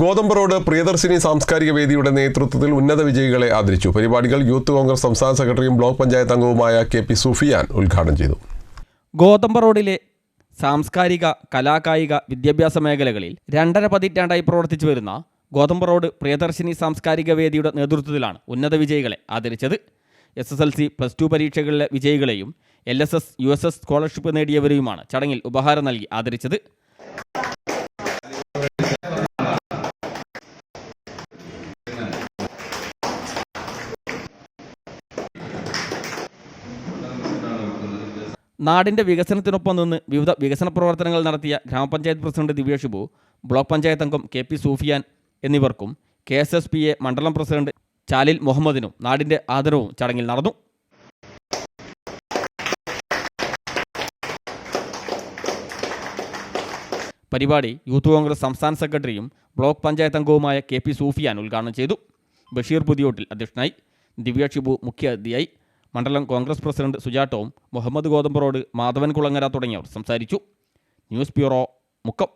ഗോതമ്പ് റോഡ് പ്രിയദർശിനി സാംസ്കാരിക വേദിയുടെ നേതൃത്വത്തിൽ ഉന്നത വിജയികളെ ആദരിച്ചു. പരിപാടികൾ യൂത്ത് കോൺഗ്രസ് സംസ്ഥാന സെക്രട്ടറിയും ബ്ലോക്ക് പഞ്ചായത്ത് അംഗവുമായ കെ പി സുഫിയാൻ ഉദ്ഘാടനം ചെയ്തു. ഗോതമ്പ് റോഡിലെ സാംസ്കാരിക കലാകായിക വിദ്യാഭ്യാസ മേഖലകളിൽ രണ്ടര പതിറ്റാണ്ടായി പ്രവർത്തിച്ചു വരുന്ന ഗോതമ്പ് റോഡ് പ്രിയദർശിനി സാംസ്കാരിക വേദിയുടെ നേതൃത്വത്തിലാണ് ഉന്നത വിജയികളെ ആദരിച്ചത്. S S L C plus two പരീക്ഷകളിലെ വിജയികളെയും L S S U S S scholarship നേടിയവരെയുമാണ് ചടങ്ങിൽ ഉപഹാരം നൽകി ആദരിച്ചത്. നാടിന്റെ വികസനത്തിനൊപ്പം നിന്ന് വിവിധ വികസന പ്രവർത്തനങ്ങൾ നടത്തിയ ഗ്രാമപഞ്ചായത്ത് പ്രസിഡന്റ് ദിവ്യ ബ്ലോക്ക് പഞ്ചായത്ത് അംഗം കെ പി സൂഫിയാൻ എന്നിവർക്കും K S S P A മണ്ഡലം പ്രസിഡന്റ് ചാലിൽ മുഹമ്മദിനും നാടിന്റെ ആദരവും ചടങ്ങിൽ നടന്നു. പരിപാടി യൂത്ത് കോൺഗ്രസ് സംസ്ഥാന സെക്രട്ടറിയും ബ്ലോക്ക് പഞ്ചായത്ത് അംഗവുമായ കെ പി സൂഫിയാൻ ഉദ്ഘാടനം ചെയ്തു. ബഷീർ പുതിയോട്ടിൽ അധ്യക്ഷനായി. ദിവ്യ ഷിബു മുഖ്യ അതിഥിയായി മണ്ഡലം കോൺഗ്രസ് പ്രസിഡന്റ് സുജാട്ടവും മുഹമ്മദ് ഗോതമ്പറോട് മാധവൻ കുളങ്ങര തുടങ്ങിയവർ സംസാരിച്ചു. News bureau Mukkam.